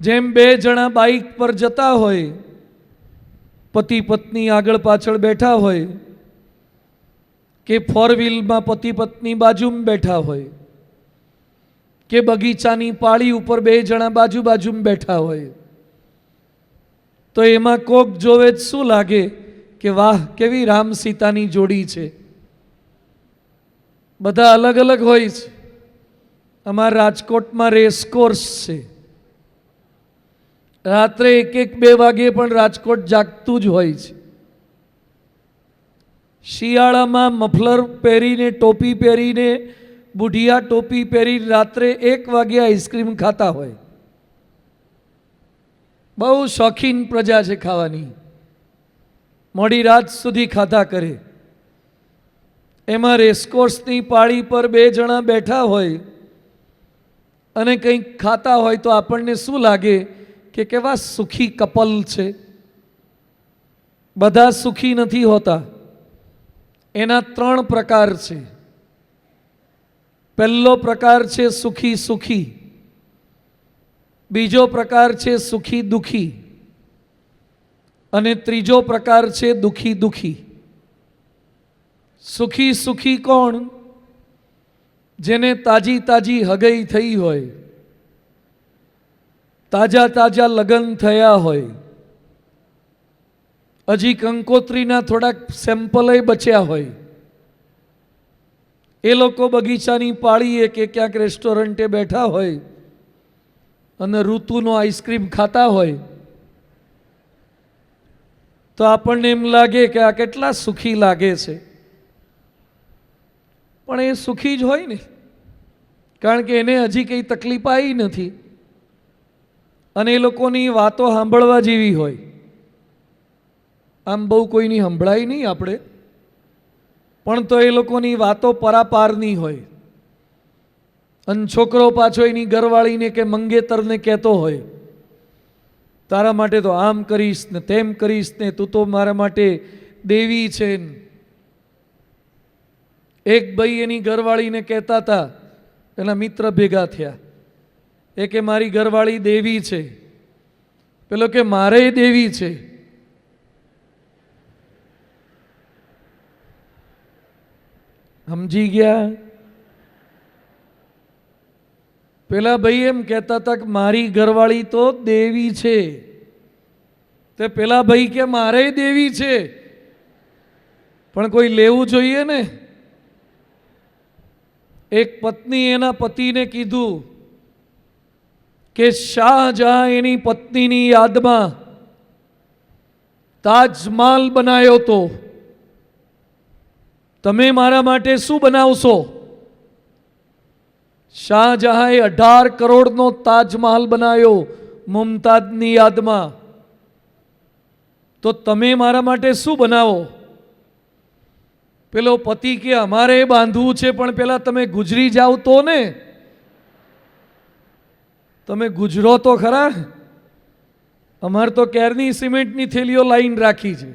જેમ બે જણા બાઇક પર જતા હોય, પતિ પત્ની આગળ પાછળ બેઠા હોય, કે ફોર વ્હીલમાં પતિ પત્ની બાજુમાં બેઠા હોય, કે બગીચાની પાળી ઉપર બે જણા બાજુ બાજુમાં બેઠા હોય, તો એમાં કોક જોવે જ શું લાગે કે વાહ, કેવી રામ સીતાની જોડી છે. બધા અલગ અલગ હોય છે. અમારા રાજકોટમાં રેસકોર્સ છે. રાત્રે એક એક બે વાગે પણ રાજકોટ જાગતું જ હોય છે. શિયાળામાં મફલર પહેરીને, ટોપી પહેરીને, બુઢિયા ટોપી પહેરી રાત્રે એક વાગે આઈસ્ક્રીમ ખાતા હોય. બહુ શોખીન પ્રજા છે ખાવાની. મોડી રાત સુધી ખાધા કરે. એમાં રેસકોર્સની પાળી પર બે જણા બેઠા હોય અને કંઈક ખાતા હોય તો આપણને શું લાગે? કે કેવા સુખી કપલ છે. બધા સુખી નથી હોતા. એના ત્રણ પ્રકાર છે. પહેલો પ્રકાર છે સુખી સુખી. બીજો પ્રકાર છે સુખી દુખી. અને ત્રીજો પ્રકાર છે દુખી દુખી. સુખી સુખી કોણ? જેને તાજી તાજી હગઈ થઈ હોય. તાજા તાજા લગ્ન થયા હોય. હજી કંકોત્રીના થોડાક સેમ્પલય બચ્યા હોય. એ લોકો બગીચાની પાળીએ કે ક્યાંક રેસ્ટોરન્ટે બેઠા હોય અને ઋતુનો આઈસ્ક્રીમ ખાતા હોય. તો આપણને એમ લાગે કે આ કેટલા સુખી લાગે છે. પણ એ સુખી જ હોય ને. કારણ કે એને હજી કંઈ તકલીફ આવી નથી. અને એ લોકોની વાતો સાંભળવા જેવી હોય. આમ બહુ કોઈની સંભળાય નહીં આપણે. પણ તો એ લોકોની વાતો પરાપારની હોય. અને છોકરો પાછો એની ઘરવાળીને કે મંગેતરને કહેતો હોય. તારા માટે તો આમ કરીશ ને તેમ કરીશ ને તું તો મારા માટે દેવી છે એક ભાઈ એની ઘરવાળીને કહેતા હતા એના મિત્ર ભેગા થયા. એ કે મારી ઘરવાળી દેવી છે. પેલો કે મારે દેવી છે. સમજી ગયા? પેલા ભાઈ એમ કહેતા હતા કે મારી ઘરવાળી તો દેવી છે. તે પેલા ભાઈ કે મારે દેવી છે. પણ કોઈ લેવું જોઈએ ને? એક પત્ની એના પતિને કીધું કે શાહજહાં એની પત્નીની યાદમાં તાજમહાલ બનાવ્યો તો તમે મારા માટે શું બનાવશો? શાહજહાંએ અઢાર કરોડનો તાજમહાલ બનાવ્યો મુમતાજની યાદમાં. તો તમે મારા માટે શું બનાવો? પેલો પતિ કે, અમારે બાંધવું છે, પણ પેલા તમે ગુજરી જાઓ તો ને. તમે ગુજરો તો ખરા? અમારે તો કેરની સિમેન્ટની થેલીઓ લાઈન રાખી છે.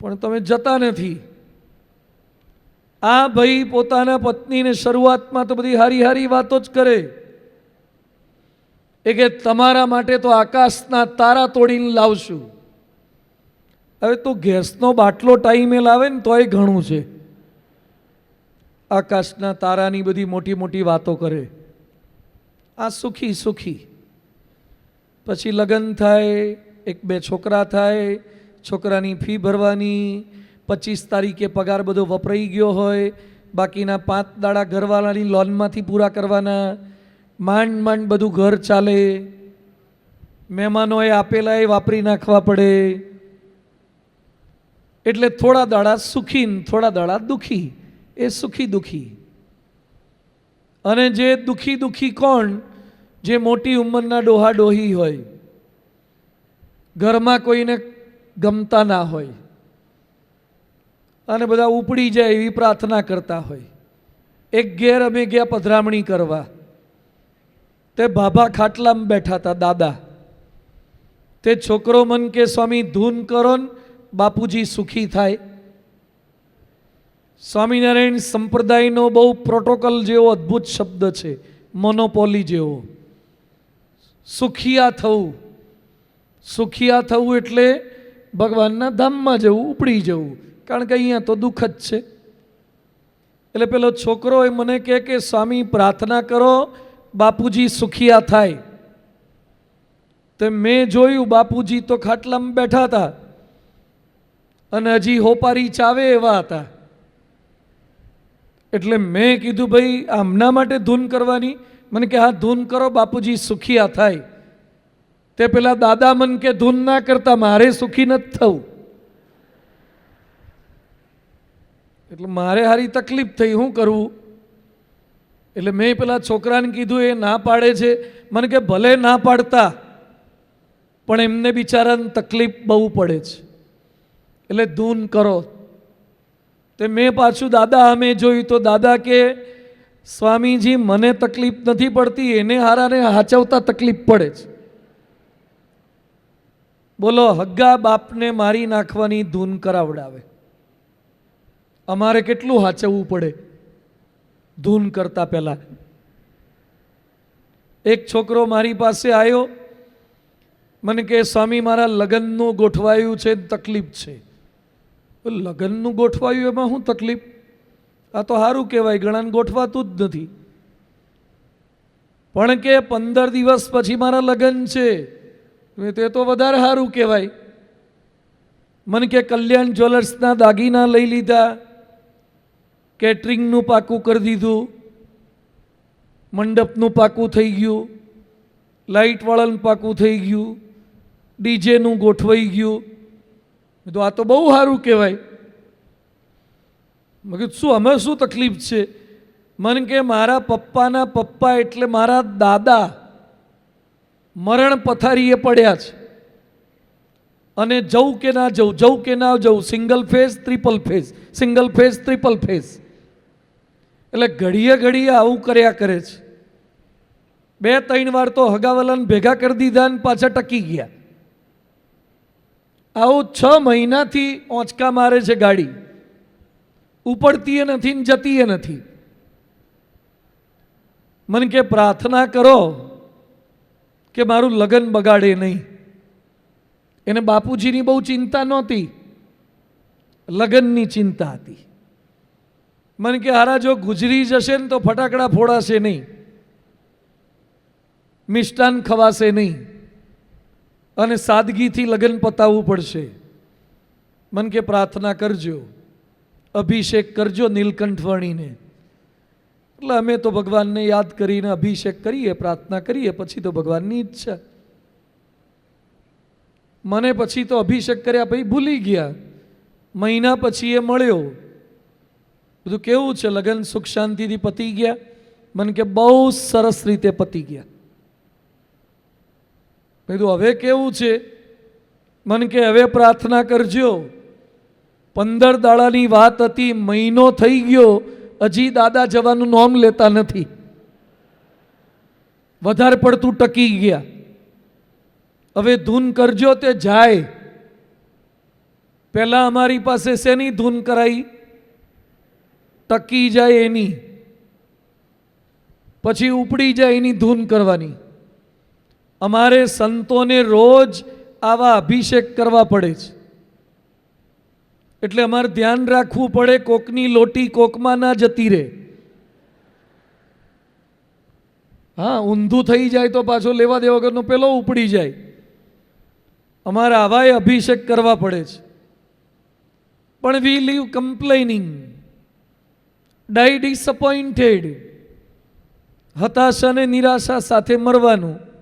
પણ તમે જતા નથી. આ ભાઈ પોતાના પત્નીને શરૂઆતમાં તો બધી હારી હારી વાતો જ કરે. એ કે તમારા માટે તો આકાશના તારા તોડીને લાવશું. હવે તું ગેસનો બાટલો ટાઈમે લાવે ને તોય ઘણું છે. આકાશના તારાની બધી મોટી મોટી વાતો કરે. આ સુખી સુખી. પછી લગ્ન થાય, એક બે છોકરા થાય, છોકરાની ફી ભરવાની, પચીસ તારીખે પગાર બધો વપરાઈ ગયો હોય, બાકીના પાંચ દાડા ઘરવાળાની લોનમાંથી પૂરા કરવાના, માંડ માંડ બધું ઘર ચાલે, મહેમાનોએ આપેલા એ વાપરી નાખવા પડે. એટલે થોડા દાડા સુખી થોડા દાડા દુખી. એ સુખી દુખી. અને જે દુખી દુખી કોણ, જે મોટી ઉંમરના ડોહા ડોહી હોય, ઘરમાં કોઈને ગમતા ના હોય, અને બધા ઉપડી જાય એવી પ્રાર્થના કરતા હોય. એક ઘેર અમે ગયા પધરામણી કરવા. તે ભાભા ખાટલામાં બેઠા હતા, દાદા. તે છોકરો મન કે, સ્વામી, ધૂન કરો ને બાપુજી સુખી થાય. સ્વામિનારાયણ સંપ્રદાયનો બહુ પ્રોટોકોલ જેવો અદ્ભુત શબ્દ છે મોનોપોલી જેવો. સુખિયા થવું. સુખિયા થવું એટલે ભગવાનના ધામમાં જવું, ઉપડી જવું. કારણ કે અહીંયા તો દુઃખ જ છે. એટલે પેલો છોકરો એ મને કહે કે, સ્વામી, પ્રાર્થના કરો, બાપુજી સુખિયા થાય. તો મેં જોયું, બાપુજી તો ખાટલામાં બેઠા હતા. અને હજી હોપારી ચાવે એવા હતા. એટલે મેં કીધું, ભાઈ, આમના માટે ધૂન કરવાની. મને કે, હા, ધૂન કરો, બાપુજી સુખી આ થાય. તે પેલા દાદા મન કે, ધૂન ના કરતા મારે સુખી નથી થવું. એટલે મારે હારી તકલીફ થઈ શું કરવું એટલે મેં પેલા છોકરાને કીધું, એ ના પાડે છે. મને કે, ભલે ના પાડતા, પણ એમને બિચારાને તકલીફ બહુ પડે છે. એટલે ધૂન કરો તે મેં પાછું દાદા અમે જોયું તો દાદા કે, સ્વામીજી, મને તકલીફ નથી પડતી, એને હારાને હાચવતા તકલીફ પડે છે. બોલો, હગ્ગા બાપને મારી નાખવાની ધૂન કરાવડાવે. અમારે કેટલું હાચવવું પડે ધૂન કરતા પહેલા. એક છોકરો મારી પાસે આવ્યો મને કે સ્વામી, મારા લગ્નનું ગોઠવાયું છે, તકલીફ છે. લગ્નનું ગોઠવાયું એમાં શું તકલીફ? આ તો સારું કહેવાય ઘણાને ગોઠવાતું જ નથી. પણ કે પંદર દિવસ પછી મારા લગ્ન છે તે તો વધારે સારું કહેવાય. મને કે કલ્યાણ જ્વેલર્સના દાગીના લઈ લીધા, કેટરિંગનું પાકું કરી દીધું, મંડપનું પાકું થઈ ગયું, લાઇટવાળાનું પાકું થઈ ગયું, ડીજેનું ગોઠવાઈ ગયું. મેં તો આ તો બહુ સારું કહેવાય. મેં કીધું, શું અમે શું તકલીફ છે? મને કે, મારા પપ્પાના પપ્પા એટલે મારા દાદા મરણ પથારીએ પડ્યા છે. અને જવું કે ના જવું જવું કે ના જવું single phase triple phase single phase triple phase એટલે ઘડીએ ઘડીએ આવું કર્યા કરે છે. બે, ત્રણ વાર તો હગાવાલાને ભેગા કરી દીધા ને પાછા ટકી ગયા. આવું છ મહિનાથી ઓંચકા મારે છે ગાડી. ઉપડતી નથી ને જતી નથી. મને કે પ્રાર્થના કરો કે મારું લગ્ન બગાડે નહીં. એને બાપુજીની બહુ ચિંતા નહોતી. લગ્નની ચિંતા હતી. મને કે હારા જો ગુજરી જશે ને તો ફટાકડા ફોડાશે નહીં. મિષ્ટાન ખવાશે નહીં. અને સાદગીથી લગ્ન પતાવવું પડશે. મન કે પ્રાર્થના કરજો. અભિષેક કરજો નીલકંઠવાણીને. એટલે અમે તો ભગવાનને યાદ કરીને અભિષેક કરીએ, પ્રાર્થના કરીએ, પછી તો ભગવાનની ઈચ્છા. મને પછી તો અભિષેક કર્યા પછી ભૂલી ગયા. મહિના પછી એ મળ્યો. બધું કેવું છે? લગ્ન સુખ શાંતિથી પતી ગયા. મને કે બહુ સરસ રીતે પતી ગયા. કીધું, હવે કેવું છે? મને કે, હવે પ્રાર્થના કરજો. પંદર દાડાની વાત હતી, મહિનો થઈ ગયો, હજી દાદા જવાનું નોમ લેતા નથી. વધારે પડતું ટકી ગયા. હવે ધૂન કરજો તે જાય. પહેલાં અમારી પાસે શેની ધૂન કરાઈ? ટકી જાય એની. પછી ઉપડી જાય એની ધૂન કરવાની. અમારે સંતોને રોજ આવા અભિષેક કરવા પડે છે. એટલે અમારે ધ્યાન રાખવું પડે કોકની લોટી કોકમાં ના જતી રહે. હા, ઊંધું થઈ જાય તો પાછો લેવા દેવા વગરનો પેલો ઉપડી જાય. અમારે આવાય અભિષેક કરવા પડે છે. પણ we live complaining die disappointed હતાશા અને નિરાશા સાથે મરવાનું.